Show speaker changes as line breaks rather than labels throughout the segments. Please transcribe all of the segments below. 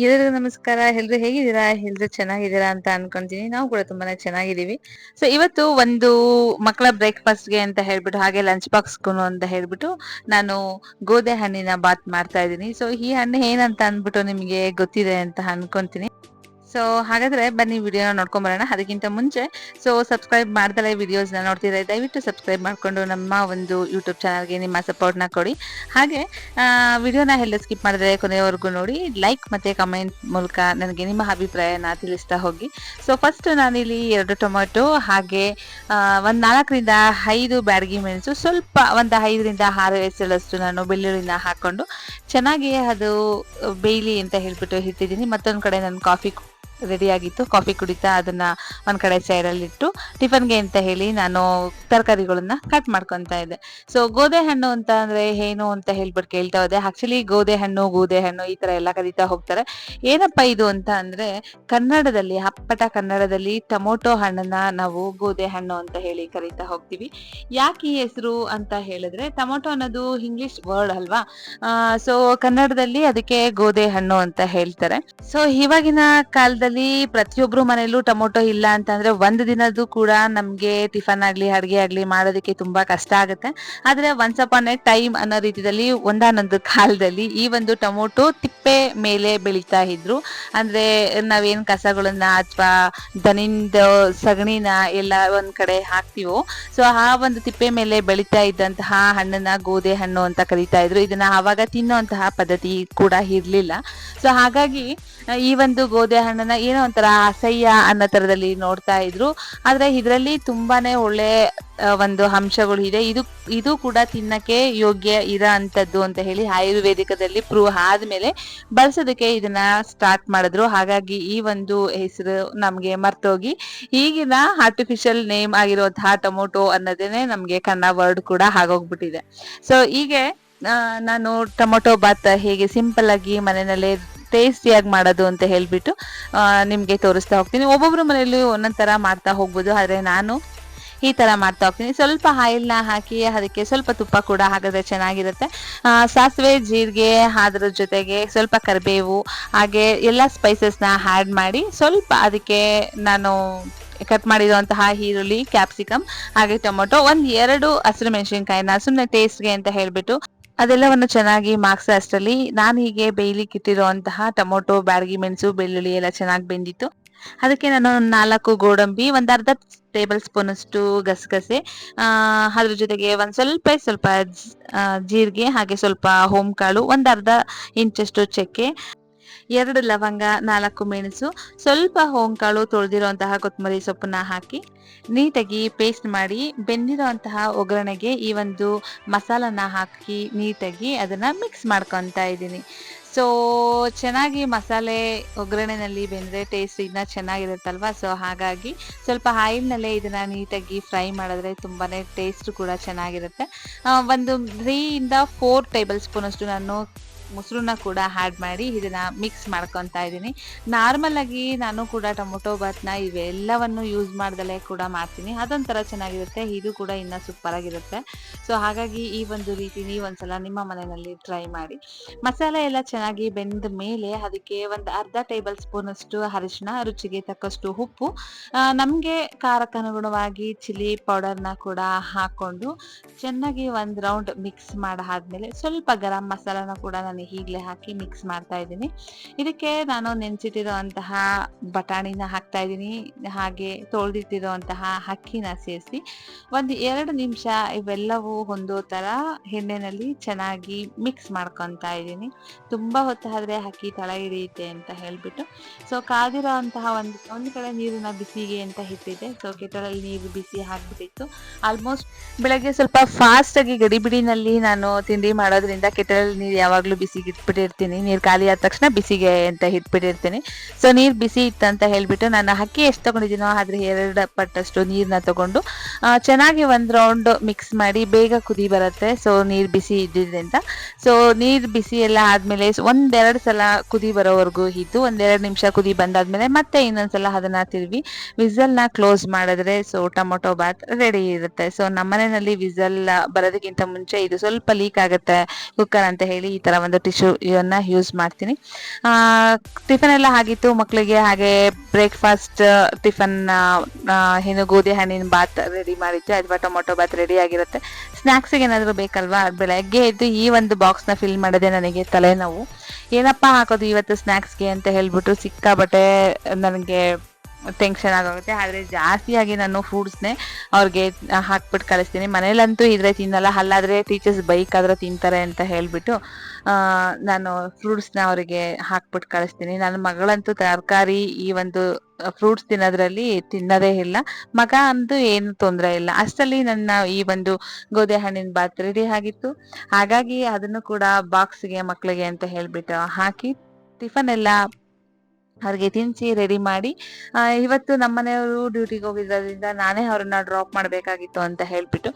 ಎಲ್ಲರಿಗೂ ನಮಸ್ಕಾರ. ಎಲ್ರು ಹೇಗಿದ್ದೀರಾ? ಎಲ್ರು ಚೆನ್ನಾಗಿದ್ದೀರಾ ಅಂತ ಅನ್ಕೊಂತೀನಿ. ನಾವು ಕೂಡ ತುಂಬಾನೇ ಚೆನ್ನಾಗಿದ್ದೀವಿ. ಸೊ ಇವತ್ತು ಒಂದು ಮಕ್ಕಳ ಬ್ರೇಕ್ಫಾಸ್ಟ್ಗೆ ಅಂತ ಹೇಳ್ಬಿಟ್ಟು, ಹಾಗೆ ಲಂಚ್ ಬಾಕ್ಸ್ಗೂ ಅಂತ ಹೇಳ್ಬಿಟ್ಟು, ನಾನು ಗೋಧಿ ಹಣ್ಣಿನ ಬಾತ್ ಮಾಡ್ತಾ ಇದ್ದೀನಿ. ಸೊ ಈ ಹಣ್ಣು ಏನಂತ ಅಂದ್ಬಿಟ್ಟು ನಿಮಗೆ ಗೊತ್ತಿದೆ ಅಂತ ಅನ್ಕೊಂತೀನಿ. ಸೊ ಹಾಗಾದ್ರೆ ಬನ್ನಿ ವಿಡಿಯೋನ ನೋಡ್ಕೊಂಡ್ ಬರೋಣ. ಅದಕ್ಕಿಂತ ಮುಂಚೆ ಸೊ ಸಬ್ಸ್ಕ್ರೈಬ್ ಮಾಡ್ದಲೇ ವಿಡಿಯೋಸ್ನ ನೋಡ್ತಿದ್ರೆ ದಯವಿಟ್ಟು ಸಬ್ಸ್ಕ್ರೈಬ್ ಮಾಡ್ಕೊಂಡು ನಮ್ಮ ಒಂದು ಯೂಟ್ಯೂಬ್ ಚಾನಲ್ಗೆ ನಿಮ್ಮ ಸಪೋರ್ಟ್ನ ಕೊಡಿ. ಹಾಗೆ ವಿಡಿಯೋನ ಎಲ್ಲ ಸ್ಕಿಪ್ ಮಾಡಿದ್ರೆ ಕೊನೆಯವರೆಗೂ ನೋಡಿ. ಲೈಕ್ ಮತ್ತೆ ಕಮೆಂಟ್ ಮೂಲಕ ನನಗೆ ನಿಮ್ಮ ಅಭಿಪ್ರಾಯನ ತಿಳಿಸ್ತಾ ಹೋಗಿ. ಸೊ ಫಸ್ಟ್ ನಾನಿಲ್ಲಿ ಎರಡು ಟೊಮೆಟೊ ಹಾಗೆ ಒಂದು ನಾಲ್ಕರಿಂದ ಐದು ಬ್ಯಾಡಗಿ ಮೆಣಸು, ಸ್ವಲ್ಪ ಒಂದು ಐದರಿಂದ ಆರು ಎಸಳಷ್ಟು ನಾನು ಬೆಳ್ಳುಳ್ಳಿನ ಹಾಕೊಂಡು ಚೆನ್ನಾಗಿ ಅದು ಬೇಯ್ಲಿ ಅಂತ ಹೇಳ್ಬಿಟ್ಟು ಇಟ್ಟಿದ್ದೀನಿ. ಮತ್ತೊಂದು ಕಡೆ ನಾನು ಕಾಫಿ ರೆಡಿ ಆಗಿತ್ತು ಕಾಫಿ ಕುಡಿತಾ ಅದನ್ನ ಒಂದ್ ಕಡೆ ಸೈಡಲ್ಲಿ ಇಟ್ಟು ಟಿಫನ್ಗೆ ಅಂತ ಹೇಳಿ ನಾನು ತರಕಾರಿಗಳನ್ನ ಕಟ್ ಮಾಡ್ಕೊಂತ ಇದ್ದೆ. ಸೊ ಗೋಧೆ ಹಣ್ಣು ಅಂತ ಅಂದ್ರೆ ಏನು ಅಂತ ಹೇಳ್ಬಿಟ್ಟು ಕೇಳ್ತಾ ಹೋದೆ. ಆಕ್ಚುಲಿ ಗೋಧೆ ಹಣ್ಣು ಗೋಧೆ ಹಣ್ಣು ಈ ತರ ಎಲ್ಲ ಕರೀತಾ ಹೋಗ್ತಾರೆ. ಏನಪ್ಪ ಇದು ಅಂತ ಅಂದ್ರೆ ಕನ್ನಡದಲ್ಲಿ, ಅಪ್ಪಟ ಕನ್ನಡದಲ್ಲಿ ಟೊಮೊಟೊ ಹಣ್ಣನ್ನ ನಾವು ಗೋಧೆ ಹಣ್ಣು ಅಂತ ಹೇಳಿ ಕರೀತಾ ಹೋಗ್ತೀವಿ. ಯಾಕೆ ಈ ಹೆಸರು ಅಂತ ಹೇಳಿದ್ರೆ ಟೊಮೊಟೊ ಅನ್ನೋದು ಇಂಗ್ಲಿಷ್ ವರ್ಡ್ ಅಲ್ವಾ? ಸೊ ಕನ್ನಡದಲ್ಲಿ ಅದಕ್ಕೆ ಗೋಧೆ ಹಣ್ಣು ಅಂತ ಹೇಳ್ತಾರೆ. ಸೊ ಇವಾಗಿನ ಕಾಲದಲ್ಲಿ ಪ್ರತಿಯೊಬ್ರು ಮನೆಯಲ್ಲೂ ಟೊಮೊಟೊ ಇಲ್ಲ ಅಂತಂದ್ರೆ ಒಂದ್ ದಿನದ್ದು ಕೂಡ ನಮ್ಗೆ ಟಿಫನ್ ಆಗ್ಲಿ, ಅಡ್ಗೆ ಆಗ್ಲಿ ಮಾಡೋದಕ್ಕೆ ತುಂಬಾ ಕಷ್ಟ ಆಗುತ್ತೆ. ಆದ್ರೆ ಒನ್ಸ್ ಅಪಾನ್ ಎ ಟೈಮ್ ಅನ್ನೋ ರೀತಿಯಲ್ಲಿ ಒಂದಾನೊಂದು ಕಾಲದಲ್ಲಿ ಈ ಒಂದು ಟೊಮೊಟೊ ತಿಪ್ಪೆ ಮೇಲೆ ಬೆಳೀತಾ ಇದ್ರು. ಅಂದ್ರೆ ನಾವೇನ್ ಕಸಗಳನ್ನ ಅಥವಾ ದನಿಂದ ಸಗಣಿನ ಎಲ್ಲ ಒಂದ್ ಕಡೆ ಹಾಕ್ತಿವೋ, ಸೊ ಆ ಒಂದು ತಿಪ್ಪೆ ಮೇಲೆ ಬೆಳೀತಾ ಇದ್ದಂತಹ ಹಣ್ಣನ್ನ ಗೋಧಿ ಹಣ್ಣು ಅಂತ ಕರೀತಾ ಇದ್ರು. ಇದನ್ನ ಆವಾಗ ತಿನ್ನುವಂತಹ ಪದ್ಧತಿ ಕೂಡ ಇರ್ಲಿಲ್ಲ. ಸೊ ಹಾಗಾಗಿ ಈ ಒಂದು ಗೋಧಿ ಹಣ್ಣನ್ನ ಏನೋ ಒಂಥರ ಅಸಹ್ಯ ಅನ್ನೋ ತರದಲ್ಲಿ ನೋಡ್ತಾ ಇದ್ರು. ಆದ್ರೆ ಇದರಲ್ಲಿ ತುಂಬಾನೇ ಒಳ್ಳೆ ಒಂದು ಅಂಶಗಳು ಇದೆ. ಇದು ಇದು ಕೂಡ ತಿನ್ನಕ್ಕೆ ಯೋಗ್ಯ ಇರೋ ಅಂತದ್ದು ಅಂತ ಹೇಳಿ ಆಯುರ್ವೇದಿಕದಲ್ಲಿ ಪ್ರೂವ್ ಆದ್ಮೇಲೆ ಬಳಸೋದಕ್ಕೆ ಇದನ್ನ ಸ್ಟಾರ್ಟ್ ಮಾಡಿದ್ರು. ಹಾಗಾಗಿ ಈ ಒಂದು ಹೆಸರು ನಮ್ಗೆ ಮರ್ತೋಗಿ ಈಗಿನ ಆರ್ಟಿಫಿಷಿಯಲ್ ನೇಮ್ ಆಗಿರುವಂತಹ ಟೊಮೊಟೊ ಅನ್ನೋದೇನೆ ನಮ್ಗೆ ಕನ್ನಡ ವರ್ಡ್ ಕೂಡ ಆಗೋಗ್ಬಿಟ್ಟಿದೆ. ಸೊ ಹೀಗೆ ನಾನು ಟೊಮೊಟೊ ಬಾತ್ ಹೇಗೆ ಸಿಂಪಲ್ ಆಗಿ ಮನೆಯಲ್ಲೇ ಟೇಸ್ಟಿಯಾಗಿ ಮಾಡೋದು ಅಂತ ಹೇಳ್ಬಿಟ್ಟು ನಿಮಗೆ ತೋರಿಸ್ತಾ ಹೋಗ್ತೀನಿ. ಒಬ್ಬೊಬ್ರ ಮನೆಯಲ್ಲಿ ಒಂದೊಂದು ಥರ ಮಾಡ್ತಾ ಹೋಗ್ಬೋದು, ಆದರೆ ನಾನು ಈ ತರ ಮಾಡ್ತಾ ಹೋಗ್ತೀನಿ. ಸ್ವಲ್ಪ ಆಯಿಲ್ನ ಹಾಕಿ, ಅದಕ್ಕೆ ಸ್ವಲ್ಪ ತುಪ್ಪ ಕೂಡ ಹಾಕಿದ್ರೆ ಚೆನ್ನಾಗಿರುತ್ತೆ. ಸಾಸಿವೆ, ಜೀರಿಗೆ, ಅದ್ರ ಜೊತೆಗೆ ಸ್ವಲ್ಪ ಕರಿಬೇವು, ಹಾಗೆ ಎಲ್ಲ ಸ್ಪೈಸಸ್ನ ಆ್ಯಡ್ ಮಾಡಿ ಸ್ವಲ್ಪ ಅದಕ್ಕೆ ನಾನು ಕಟ್ ಮಾಡಿರುವಂತಹ ಈರುಳ್ಳಿ ಕ್ಯಾಪ್ಸಿಕಮ್ ಹಾಗೆ ಟೊಮೊಟೊ, ಒಂದ್ ಎರಡು ಹಸಿರು ಮೆಣಸಿನ್ಕಾಯಿನ ಸುಮ್ಮನೆ ಟೇಸ್ಟ್ಗೆ ಅಂತ ಹೇಳ್ಬಿಟ್ಟು ಅದೆಲ್ಲವನ್ನು ಚೆನ್ನಾಗಿ ಮಾರ್ಕ್ಸ್ ಅಷ್ಟರಲ್ಲಿ ನಾನು ಹೀಗೆ ಬೇಯ್ಲಿಕ್ಕೆ ಇಟ್ಟಿರುವಂತಹ ಟೊಮೊಟೊ ಬ್ಯಾಡಗಿ ಮೆಣಸು, ಬೆಳ್ಳುಳ್ಳಿ ಎಲ್ಲ ಚೆನ್ನಾಗಿ ಬೆಂದಿತ್ತು. ಅದಕ್ಕೆ ನಾನು ನಾಲ್ಕು ಗೋಡಂಬಿ, ಒಂದ್ ಅರ್ಧ ಟೇಬಲ್ ಸ್ಪೂನ್ ಅಷ್ಟು ಗಸಗಸೆ ಅದ್ರ ಜೊತೆಗೆ ಒಂದ್ ಸ್ವಲ್ಪ ಸ್ವಲ್ಪ ಜೀರಿಗೆ, ಹಾಗೆ ಸ್ವಲ್ಪ ಕಾಳು ಒಂದ್ ಅರ್ಧ ಇಂಚಷ್ಟು ಚಕ್ಕೆ ಎರಡು ಲವಂಗ, ನಾಲ್ಕು ಮೆಣಸು, ಸ್ವಲ್ಪ ಹೋಂಕಾಳು ತೊಳೆದಿರುವಂತಹ ಕೊತ್ತಂಬರಿ ಸೊಪ್ಪನ್ನ ಹಾಕಿ ನೀಟಾಗಿ ಪೇಸ್ಟ್ ಮಾಡಿ ಬೆಂದಿರುವಂತಹ ಒಗ್ಗರಣೆಗೆ ಈ ಒಂದು ಮಸಾಲನ ಹಾಕಿ ನೀಟಾಗಿ ಅದನ್ನ ಮಿಕ್ಸ್ ಮಾಡ್ಕೊತಾ ಇದ್ದೀನಿ. ಸೊ ಚೆನ್ನಾಗಿ ಮಸಾಲೆ ಒಗ್ಗರಣೆನಲ್ಲಿ ಬೆಂದರೆ ಟೇಸ್ಟ್ ಇನ್ನ ಚೆನ್ನಾಗಿರುತ್ತಲ್ವಾ? ಸೊ ಹಾಗಾಗಿ ಸ್ವಲ್ಪ ಆಯಿಲ್ನಲ್ಲೇ ಇದನ್ನ ನೀಟಾಗಿ ಫ್ರೈ ಮಾಡಿದ್ರೆ ತುಂಬಾನೇ ಟೇಸ್ಟ್ ಕೂಡ ಚೆನ್ನಾಗಿರುತ್ತೆ. ಒಂದು ತ್ರೀಯಿಂದ ಫೋರ್ ಟೇಬಲ್ ಸ್ಪೂನ್ ಅಷ್ಟು ನಾನು ಮೊಸರನ್ನ ಕೂಡ ಆ್ಯಡ್ ಮಾಡಿ ಇದನ್ನ ಮಿಕ್ಸ್ ಮಾಡ್ಕೊತಾ ಇದ್ದೀನಿ. ನಾರ್ಮಲ್ ಆಗಿ ನಾನು ಕೂಡ ಟೊಮೊಟೊ ಬಾತ್ನ ಇವೆಲ್ಲವನ್ನು ಯೂಸ್ ಮಾಡ್ದಲೇ ಕೂಡ ಮಾಡ್ತೀನಿ. ಅದೊಂಥರ ಚೆನ್ನಾಗಿರುತ್ತೆ. ಇದು ಕೂಡ ಇನ್ನ ಸೂಪರ್ ಆಗಿರುತ್ತೆ. ಸೊ ಹಾಗಾಗಿ ಈ ಒಂದು ರೀತಿ ನೀವು ಒಂದ್ಸಲ ನಿಮ್ಮ ಮನೆಯಲ್ಲಿ ಟ್ರೈ ಮಾಡಿ. ಮಸಾಲೆ ಎಲ್ಲ ಚೆನ್ನಾಗಿ ಬೆಂದ ಮೇಲೆ ಅದಕ್ಕೆ ಒಂದು ಅರ್ಧ ಟೇಬಲ್ ಸ್ಪೂನ್ ಅಷ್ಟು ಅರಿಶಿನ ರುಚಿಗೆ ತಕ್ಕಷ್ಟು ಉಪ್ಪು ನಮಗೆ ಖಾರಕ್ಕನುಗುಣವಾಗಿ ಚಿಲ್ಲಿ ಪೌಡರ್ನ ಕೂಡ ಹಾಕೊಂಡು ಚೆನ್ನಾಗಿ ಒಂದು ರೌಂಡ್ ಮಿಕ್ಸ್ ಮಾಡಾದ್ಮೇಲೆ ಸ್ವಲ್ಪ ಗರಂ ಮಸಾಲನ ಕೂಡ ನಾನು ಈಗಲೇ ಹಾಕಿ ಮಿಕ್ಸ್ ಮಾಡ್ತಾ ಇದ್ದೀನಿ. ಇದಕ್ಕೆ ನಾನು ನೆನೆಸಿಟ್ಟಿರುವಂತಹ ಬಟಾಣಿನ ಹಾಕ್ತಾ ಇದ್ದೀನಿ. ಹಾಗೆ ತೊಳೆದಿಟ್ಟಿರುವಂತಹ ಅಕ್ಕಿನ ಸೇರಿಸಿ ಒಂದು ಎರಡು ನಿಮಿಷ ಇವೆಲ್ಲವೂ ಹೊಂದೋ ಥರ ಎಣ್ಣೆನಲ್ಲಿ ಚೆನ್ನಾಗಿ ಮಿಕ್ಸ್ ಮಾಡ್ಕೊತಾ ಇದ್ದೀನಿ. ತುಂಬ ಹೊತ್ತಾದರೆ ಅಕ್ಕಿ ತಳ ಹಿಡಿಯುತ್ತೆ ಅಂತ ಹೇಳ್ಬಿಟ್ಟು. ಸೊ ಕಾದಿರೋ ಅಂತಹ ಒಂದು ಒಂದು ಕಡೆ ನೀರನ್ನ ಬಿಸಿಗೆ ಅಂತ ಇಟ್ಟಿದ್ದೆ. ಸೊ ಕೆಟಲಲ್ಲಿ ನೀರು ಬಿಸಿ ಹಾಕ್ಬಿಟ್ಟಿತ್ತು ಆಲ್ಮೋಸ್ಟ್ ಬೆಳಗ್ಗೆ ಸ್ವಲ್ಪ ಫಾಸ್ಟ್ ಆಗಿ ಗಡಿಬಿಡಿನಲ್ಲಿ ನಾನು ತಿಂಡಿ ಮಾಡೋದ್ರಿಂದ ಕೆಟಲಲ್ಲಿ ನೀರು ಯಾವಾಗಲೂ ಬಿಸಿಗೆ ಇಟ್ಬಿಟ್ಟಿರ್ತೀನಿ. ನೀರು ಖಾಲಿ ಆದ ತಕ್ಷಣ ಬಿಸಿಗೆ ಅಂತ ಇಟ್ಬಿಟ್ಟಿರ್ತೀನಿ. ಸೊ ನೀರು ಬಿಸಿ ಇತ್ತಂತ ಹೇಳ್ಬಿಟ್ಟು ನಾನು ಅಕ್ಕಿ ಎಷ್ಟು ತೊಗೊಂಡಿದ್ದೀನೋ ಅದ್ರ ಎರಡು ಪಟ್ಟಷ್ಟು ನೀರನ್ನ ತಗೊಂಡು ಚೆನ್ನಾಗಿ ಒಂದು ರೌಂಡ್ ಮಿಕ್ಸ್ ಮಾಡಿ ಬೇಗ ಕುದಿ ಬರುತ್ತೆ. ಸೊ ನೀರ್ ಬಿಸಿ ಇದ್ದಿದ್ದರಿಂದ ಸೊ ನೀರ್ ಬಿಸಿ ಎಲ್ಲ ಆದ್ಮೇಲೆ ಒಂದೆರಡು ಸಲ ಕುದಿ ಬರೋವರೆಗೂ ಇದ್ದು ಒಂದೆರಡು ನಿಮಿಷ ಕುದಿ ಬಂದಾದ್ಮೇಲೆ ಮತ್ತೆ ಇನ್ನೊಂದ್ಸಲ ಅದನ್ನ ತಿರುವಿ. ನ ಕ್ಲೋಸ್ ಮಾಡಿದ್ರೆ ಸೊ, ಟೊಮೊಟೊ ಬಾತ್ ರೆಡಿ ಇರುತ್ತೆ. ಸೊ ನಮ್ಮನೆಯಲ್ಲಿ ವಿಸಲ್ ಬರೋದಕ್ಕಿಂತ ಮುಂಚೆ ಇದು ಸ್ವಲ್ಪ ಲೀಕ್ ಆಗುತ್ತೆ. ಕುಕ್ಕರ್ ಅಂತ ಹೇಳಿ ಈ ತರ ಒಂದು ಟಿಶ್ಯೂ ಇದನ್ನ ಯೂಸ್ ಮಾಡ್ತೀನಿ. ಆ ಟಿಫನ್ ಎಲ್ಲ ಆಗಿತ್ತು. ಮಕ್ಕಳಿಗೆ ಹಾಗೆ ಬ್ರೇಕ್ಫಾಸ್ಟ್ ಟಿಫನ್ ಏನು ಗೋಧಿ ಹಣ್ಣಿನ ಬಾತ್ ರೆಡಿ ಮಾಡಿದ್ದೆ ಅಥವಾ ಟೊಮೊಟೊ ಬಾತ್ ರೆಡಿ ಆಗಿರುತ್ತೆ. ಸ್ನ್ಯಾಕ್ಸಿಗೆ ಏನಾದರೂ ಬೇಕಲ್ವಾ? ಬೆಳಗ್ಗೆ ಎದ್ದು ಈ ಒಂದು ಬಾಕ್ಸ್ನ ಫಿಲ್ ಮಾಡೋದೇ ನನಗೆ ತಲೆನೋವು. ಏನಪ್ಪಾ ಹಾಕೋದು ಇವತ್ತು ಸ್ನ್ಯಾಕ್ಸ್ಗೆ ಅಂತ ಹೇಳ್ಬಿಟ್ಟು ಸಿಕ್ಕಾಬಟ್ಟೆ ನನಗೆ ಟೆನ್ಷನ್ ಆಗೋಗುತ್ತೆ. ಆದರೆ ಜಾಸ್ತಿಯಾಗಿ ನಾನು ಫ್ರೂಟ್ಸ್ನೇ ಅವ್ರಿಗೆ ಹಾಕ್ಬಿಟ್ಟು ಕಳಿಸ್ತೀನಿ. ಮನೇಲಂತೂ ಇದ್ರೆ ತಿನ್ನಲ್ಲ. ಅಲ್ಲಾದ್ರೆ ಟೀಚರ್ಸ್ ಬೈಕ್ ಆದ್ರೆ ತಿಂತಾರೆ ಅಂತ ಹೇಳಿಬಿಟ್ಟು ನಾನು ಫ್ರೂಟ್ಸ್ನ ಅವರಿಗೆ ಹಾಕ್ಬಿಟ್ಟು ಕಳಿಸ್ತೀನಿ. ನನ್ನ ಮಗಳಂತೂ ತರಕಾರಿ ಈ ಒಂದು ಫ್ರೂಟ್ಸ್ ತಿನ್ನೋದ್ರಲ್ಲಿ ತಿನ್ನೋದೇ ಇಲ್ಲ. ಮಗ ಅಂತೂ ಏನು ತೊಂದರೆ ಇಲ್ಲ. ಅಷ್ಟರಲ್ಲಿ ನನ್ನ ಈ ಒಂದು ಗೋಧಿ ಹಣ್ಣಿನ ಬಾತ್ ರೆಡಿ ಆಗಿತ್ತು. ಹಾಗಾಗಿ ಅದನ್ನು ಕೂಡ ಬಾಕ್ಸ್ಗೆ ಮಕ್ಕಳಿಗೆ ಅಂತ ಹೇಳಿಬಿಟ್ಟು ಹಾಕಿ ಟಿಫನ್ ಎಲ್ಲ ಅವ್ರಿಗೆ ತಿನ್ಸಿ ರೆಡಿ ಮಾಡಿ ಇವತ್ತು ಇವತ್ತು ನಮ್ಮನೆಯವರು ಡ್ಯೂಟಿಗೆ ಹೋಗಿರೋದ್ರಿಂದ ನಾನೇ ಅವ್ರನ್ನ ಡ್ರಾಪ್ ಮಾಡಬೇಕಾಗಿತ್ತು ಅಂತ ಹೇಳ್ಬಿಟ್ಟು.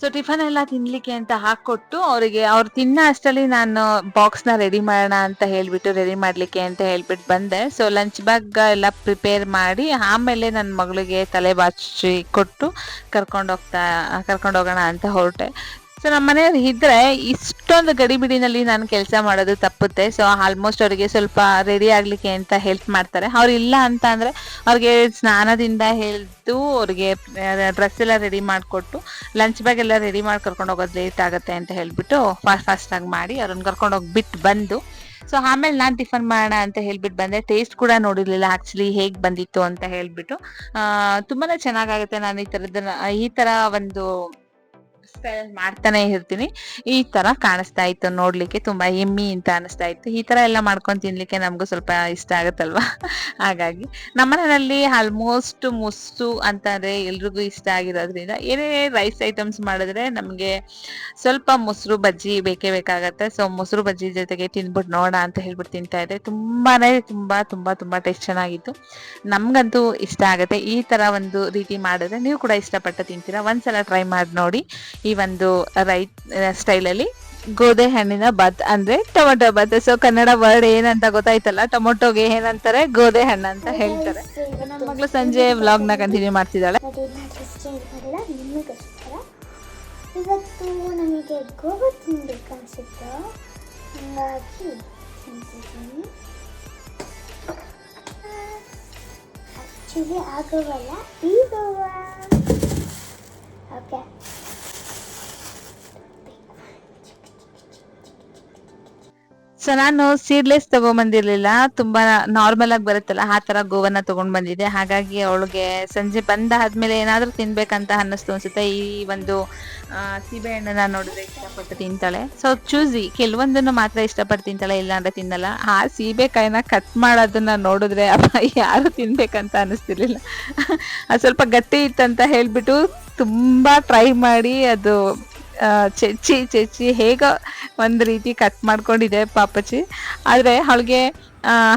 ಸೊ ಟಿಫನ್ ಎಲ್ಲ ತಿನ್ಲಿಕ್ಕೆ ಅಂತ ಹಾಕೊಟ್ಟು ಅವರಿಗೆ, ಅವ್ರು ತಿನ್ನ ಅಷ್ಟರಲ್ಲಿ ನಾನು ಬಾಕ್ಸ್ನ ರೆಡಿ ಮಾಡೋಣ ಅಂತ ಹೇಳ್ಬಿಟ್ಟು ರೆಡಿ ಮಾಡ್ಲಿಕ್ಕೆ ಅಂತ ಹೇಳ್ಬಿಟ್ಟು ಬಂದೆ. ಸೊ ಲಂಚ್ ಬ್ಯಾಗ್ ಎಲ್ಲ ಪ್ರಿಪೇರ್ ಮಾಡಿ ಆಮೇಲೆ ನನ್ನ ಮಗಳಿಗೆ ತಲೆ ಬಾಚಿ ಕೊಟ್ಟು ಕರ್ಕೊಂಡು ಹೋಗ್ತಾ ಕರ್ಕೊಂಡು ಹೋಗೋಣ ಅಂತ ಹೊರಟೆ. ಸೊ ನಮ್ಮ ಮನೆಯವ್ರು ಇದ್ರೆ ಇಷ್ಟೊಂದು ಗಡಿಬಿಡಿನಲ್ಲಿ ನಾನು ಕೆಲಸ ಮಾಡೋದು ತಪ್ಪುತ್ತೆ. ಸೊ ಆಲ್ಮೋಸ್ಟ್ ಅವರಿಗೆ ಸ್ವಲ್ಪ ರೆಡಿ ಆಗ್ಲಿಕ್ಕೆ ಅಂತ ಹೆಲ್ಪ್ ಮಾಡ್ತಾರೆ. ಅವ್ರು ಇಲ್ಲ ಅಂತ ಅಂದ್ರೆ ಅವ್ರಿಗೆ ಸ್ನಾನದಿಂದ ಹೇಳ್ದು ಅವ್ರಿಗೆ ಡ್ರೆಸ್ ಎಲ್ಲ ರೆಡಿ ಮಾಡಿಕೊಟ್ಟು ಲಂಚ್ ಬ್ಯಾಗ್ ಎಲ್ಲ ರೆಡಿ ಮಾಡಿ ಕರ್ಕೊಂಡು ಹೋಗೋದು ಲೇಟ್ ಆಗುತ್ತೆ ಅಂತ ಹೇಳ್ಬಿಟ್ಟು ಫಾಸ್ಟ್ ಫಾಸ್ಟ್ ಆಗಿ ಮಾಡಿ ಅವ್ರನ್ನ ಕರ್ಕೊಂಡು ಹೋಗಿ ಬಿಟ್ಟು ಬಂದು ಸೊ ಆಮೇಲೆ ನಾನು ಟಿಫನ್ ಮಾಡೋಣ ಅಂತ ಹೇಳ್ಬಿಟ್ಟು ಬಂದೆ. ಟೇಸ್ಟ್ ಕೂಡ ನೋಡಿರ್ಲಿಲ್ಲ. ಆಕ್ಚುಲಿ ಹೇಗ್ ಬಂದಿತ್ತು ಅಂತ ಹೇಳ್ಬಿಟ್ಟು ಆ, ತುಂಬಾನೇ ಚೆನ್ನಾಗಾಗುತ್ತೆ. ನಾನು ಈ ತರದ ಈ ತರ ಒಂದು ಸ್ಟೈಲ್ ಮಾಡ್ತಾನೆ ಇರ್ತೀನಿ. ಈ ತರ ಕಾಣಿಸ್ತಾ ಇತ್ತು ನೋಡ್ಲಿಕ್ಕೆ, ತುಂಬಾ ಎಮ್ಮಿ ಅಂತ ಅನಿಸ್ತಾ ಇತ್ತು. ಈ ತರ ಎಲ್ಲ ಮಾಡ್ಕೊಂಡು ತಿನ್ಲಿಕ್ಕೆ ನಮಗೂ ಸ್ವಲ್ಪ ಇಷ್ಟ ಆಗತ್ತಲ್ವಾ? ಹಾಗಾಗಿ ನಮ್ಮನೆಯಲ್ಲಿ ಆಲ್ಮೋಸ್ಟ್ ಮುಸ್ಸು ಅಂತಂದ್ರೆ ಎಲ್ರಿಗೂ ಇಷ್ಟ ಆಗಿರೋದ್ರಿಂದ ಏನೇ ರೈಸ್ ಐಟಮ್ಸ್ ಮಾಡಿದ್ರೆ ನಮಗೆ ಸ್ವಲ್ಪ ಮೊಸರು ಬಜ್ಜಿ ಬೇಕೇ ಬೇಕಾಗತ್ತೆ. ಸೊ ಮೊಸರು ಬಜ್ಜಿ ಜೊತೆಗೆ ತಿನ್ಬಿಟ್ಟು ನೋಡೋಣ ಅಂತ ಹೇಳ್ಬಿಟ್ಟು ತಿಂತಾ ಇದ್ರೆ ತುಂಬಾನೇ ತುಂಬಾ ತುಂಬಾ ತುಂಬಾ ಟೇಸ್ಟ್ ಚೆನ್ನಾಗಿತ್ತು. ನಮ್ಗಂತೂ ಇಷ್ಟ ಆಗುತ್ತೆ. ಈ ತರ ಒಂದು ರೀತಿ ಮಾಡಿದ್ರೆ ನೀವು ಕೂಡ ಇಷ್ಟಪಟ್ಟು ತಿಂತೀರಾ? ಒಂದ್ಸಲ ಟ್ರೈ ಮಾಡಿ ನೋಡಿ. ಈ ಒಂದು ರೈಟ್ ಸ್ಟೈಲಲ್ಲಿ ಗೋಧಿ ಹಣ್ಣಿನ ಬಾತ್ ಅಂದ್ರೆ ಟೊಮೊಟೊ ಬತ್. ಸೊ ಕನ್ನಡ ವರ್ಡ್ ಏನಂತ ಗೊತ್ತಾಯ್ತಲ್ಲ? ಟೊಮೊಟೊಗೆ ಏನಂತಾರೆ? ಗೋಧಿ ಹಣ್ಣು ಅಂತ ಹೇಳ್ತಾರೆ. ನನ್ನ ಮಗಳು ಸಂಜೆ ವ್ಲಾಗ್ನ ಕಂಟಿನ್ಯೂ ಮಾಡ್ತಿದ್ದಾಳೆ.
ಇವತ್ತು ನಮಗೆ ಗೋವಾ ತಿನ್ಬೇಕು ಅನ್ಸುತ್ತೆ ಹಂಗಾಗಿ ತಿಂತಿದ್ದೀನಿ. ಆ್ಯಕ್ಚುಲಿ ಆಗೋವಲ್ಲ ಗೋವಲ್ಲ ಈ ಗೋವಾ ಓಕೆ
ಸೊ ನಾನು ಸೀಡ್ಲೆಸ್ ತಗೊಂಬಂದಿರ್ಲಿಲ್ಲ. ತುಂಬಾ ನಾರ್ಮಲ್ ಆಗಿ ಬರುತ್ತಲ್ಲ, ಆ ತರ ಗೋವನ್ನ ತಗೊಂಡ್ ಬಂದಿದ್ದೆ. ಹಾಗಾಗಿ ಅವಳಿಗೆ ಸಂಜೆ ಬಂದಾದ್ಮೇಲೆ ಏನಾದ್ರೂ ತಿನ್ಬೇಕಂತ ಅನ್ನಿಸ್ತು ಅನ್ಸುತ್ತೆ. ಈ ಒಂದು ಸೀಬೆ ಹಣ್ಣನ್ನ ನೋಡಿದ್ರೆ ಇಷ್ಟಪಟ್ಟು ತಿಂತಾಳೆ. ಸೊ ಚೂಸಿ ಕೆಲವೊಂದನ್ನು ಮಾತ್ರ ಇಷ್ಟಪಟ್ಟು ತಿಂತಾಳೆ. ಇಲ್ಲ ಅಂದ್ರೆ ತಿನ್ನಲ್ಲ. ಆ ಸೀಬೆಕಾಯಿನ ಕಟ್ ಮಾಡೋದನ್ನ ನೋಡಿದ್ರೆ ಅಪ್ಪ, ಯಾರು ತಿನ್ಬೇಕಂತ ಅನಿಸ್ತಿರ್ಲಿಲ್ಲ ಅದು ಸ್ವಲ್ಪ ಗಟ್ಟಿ ಇತ್ತಂತ ಹೇಳ್ಬಿಟ್ಟು ತುಂಬಾ ಟ್ರೈ ಮಾಡಿ ಅದು ಚೆಚ್ಚಿ ಚೆಚ್ಚಿ ಹೇಗ ಒಂದು ರೀತಿ ಕಟ್ ಮಾಡ್ಕೊಂಡಿದೆ ಪಾಪಚ್ಚಿ. ಆದ್ರೆ ಅವಳಿಗೆ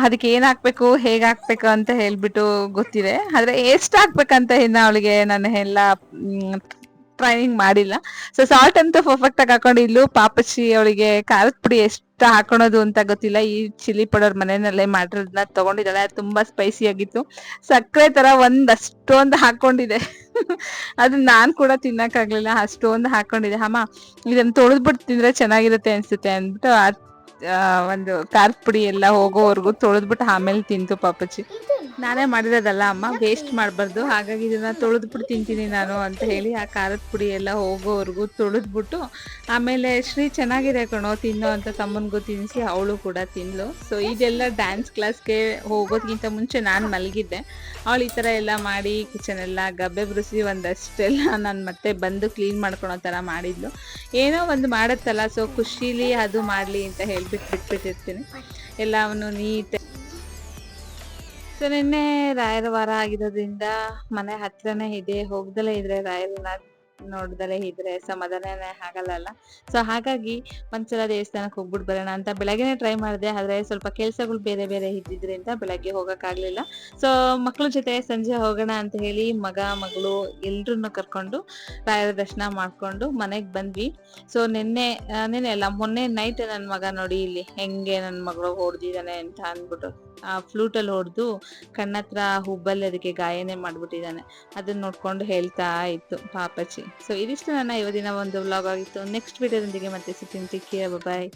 ಅದಕ್ಕೆ ಏನು ಹಾಕ್ಬೇಕು, ಹೇಗ್ ಹಾಕ್ಬೇಕು ಅಂತ ಹೇಳ್ಬಿಟ್ಟು ಗೊತ್ತಿದೆ. ಆದ್ರೆ ಎಷ್ಟ್ ಹಾಕ್ಬೇಕಂತ ಇನ್ನು ಅವಳಿಗೆ ನಾನು ಎಲ್ಲ ಟ್ರೈನಿಂಗ್ ಮಾಡಿಲ್ಲ. ಸೊ ಸಾಲ್ಟ್ ಅಂತೂ ಪರ್ಫೆಕ್ಟ್ ಆಗಿ ಹಾಕೊಂಡು ಇಲ್ಲೂ ಪಾಪಚ್ಚಿ ಅವಳಿಗೆ ಖಾರದ ಪುಡಿ ಎಷ್ಟು ಹಾಕೊಳೋದು ಅಂತ ಗೊತ್ತಿಲ್ಲ. ಈ ಚಿಲ್ಲಿ ಪೌಡರ್ ಮನೆಯಲ್ಲೇ ಮಾಡಿರೋದನ್ನ ತಗೊಂಡಿದ್ದಾಳೆ. ಅದು ತುಂಬಾ ಸ್ಪೈಸಿ ಆಗಿತ್ತು. ಸಕ್ಕರೆ ತರ ಒಂದ್ ಅಷ್ಟೊಂದು ಹಾಕೊಂಡಿದೆ. ಅದು ನಾನ್ ಕೂಡ ತಿನ್ನಕ್ಕಾಗ್ಲಿಲ್ಲ ಅಷ್ಟೊಂದು ಹಾಕೊಂಡಿದೆ. ಅಮ್ಮ, ಇದನ್ನ ತೊಳೆದ್ಬಿಟ್ಟು ತಿಂದ್ರೆ ಚೆನ್ನಾಗಿರುತ್ತೆ ಅನ್ಸುತ್ತೆ ಅಂದ್ಬಿಟ್ಟು ಒಂದು ಖಾರದ ಪುಡಿ ಎಲ್ಲ ಹೋಗೋವರೆಗೂ ತೊಳೆದ್ಬಿಟ್ಟು ಆಮೇಲೆ ತಿಂತು ಪಾಪಚ್ಚಿ ನಾನೇ ಮಾಡಿರೋದಲ್ಲ ಅಮ್ಮ ವೇಸ್ಟ್ ಮಾಡಬಾರ್ದು. ಹಾಗಾಗಿ ಇದನ್ನ ತೊಳೆದ್ಬಿಟ್ಟು ತಿಂತೀನಿ ನಾನು ಅಂತ ಹೇಳಿ ಆ ಖಾರದ ಪುಡಿ ಎಲ್ಲ ಹೋಗೋವರೆಗೂ ತೊಳೆದ್ಬಿಟ್ಟು, ಆಮೇಲೆ ಶ್ರೀ ಚೆನ್ನಾಗಿದೆ ಕಣೋ, ತಿನ್ನೋ ಅಂತ ತಮ್ಮನಿಗೂ ತಿನ್ನಿಸಿ, ಅವಳು ಕೂಡ ತಿನ್ಲು ಸೊ ಇದೆಲ್ಲ ಡ್ಯಾನ್ಸ್ ಕ್ಲಾಸ್ಗೆ ಹೋಗೋದ್ಕಿಂತ ಮುಂಚೆ ನಾನು ಮಲಗಿದ್ದೆ. ಅವಳು ಈ ಥರ ಎಲ್ಲ ಮಾಡಿ ಕಿಚನ್ ಎಲ್ಲ ಗಬ್ಬೆ ಬ್ರುಸಿ ಒಂದಷ್ಟೆಲ್ಲ ನಾನು ಮತ್ತೆ ಬಂದು ಕ್ಲೀನ್ ಮಾಡ್ಕೊಳೋ ಥರ ಮಾಡಿದ್ಲು. ಏನೋ ಒಂದು ಮಾಡುತ್ತಲ್ಲ ಸೊ ಖುಷಿಲಿ ಅದು ಮಾಡಲಿ ಅಂತ ಹೇಳ್ಬಿಟ್ಟು ಬಿಟ್ಬಿಟ್ಟಿರ್ತೀನಿ. ಎಲ್ಲವನ್ನು ನೀಟ್ ಸೊ ನಿನ್ನೆ ರಾಯರ ವಾರ ಆಗಿರೋದ್ರಿಂದ ಮನೆ ಹತ್ರನೇ ಇದೆ ಹೋಗ್ದಲೇ ಇದ್ರೆ ರಾಯಲ್ ರಾಯರನ್ನ ನೋಡ್ದಲೇ ಇದ್ರೆ ಸಮಾಧಾನನೇ ಆಗಲ್ಲ ಸೊ ಹಾಗಾಗಿ ಒಂದ್ಸಲ ದೇವಸ್ಥಾನಕ್ಕೆ ಹೋಗ್ಬಿಟ್ ಬರೋಣ ಅಂತ ಬೆಳಗ್ಗೆನೆ ಟ್ರೈ ಮಾಡಿದೆ. ಆದ್ರೆ ಸ್ವಲ್ಪ ಕೆಲ್ಸಗಳು ಬೇರೆ ಬೇರೆ ಇದ್ದಿದ್ರಿಂದ ಬೆಳಗ್ಗೆ ಹೋಗಕ್ಕಾಗ್ಲಿಲ್ಲ. ಸೊ ಮಕ್ಳ ಜೊತೆ ಸಂಜೆ ಹೋಗೋಣ ಅಂತ ಹೇಳಿ ಮಗ, ಮಗಳು ಎಲ್ರನ್ನು ಕರ್ಕೊಂಡು ರಾಯರ ದರ್ಶನ ಮಾಡ್ಕೊಂಡು ಮನೆಗ್ ಬಂದ್ವಿ. ಸೊ ನಿನ್ನೆ ನಿನ್ನೆ ಅಲ್ಲ, ಮೊನ್ನೆ ನೈಟ್ ನನ್ ಮಗ ನೋಡಿ ಇಲ್ಲಿ ಹೆಂಗೆ ನನ್ ಮಗಳು ಹೊಡ್ದಿದ್ದಾನೆ ಅಂತ ಅಂದ್ಬಿಟ್ಟು, ಆ ಫ್ಲೂಟಲ್ಲಿ ಹೊಡೆದು ಕಣ್ಣತ್ರ ಹುಬ್ಬಲ್ಲಿ ಅದಕ್ಕೆ ಗಾಯನೇ ಮಾಡ್ಬಿಟ್ಟಿದ್ದಾನೆ ಅದನ್ನ ನೋಡ್ಕೊಂಡು ಹೇಳ್ತಾ ಇತ್ತು ಪಾಪಚ್ಚಿ. ಸೊ ಇದಿಷ್ಟು ನನ್ನ ಇವತ್ತಿನ ಒಂದು ವ್ಲಾಗ್ ಆಗಿತ್ತು. ನೆಕ್ಸ್ಟ್ ವಿಡಿಯೋದೊಂದಿಗೆ ಮತ್ತೆ ಸಿಗ್ತೀನಿ. ಬಾಯ್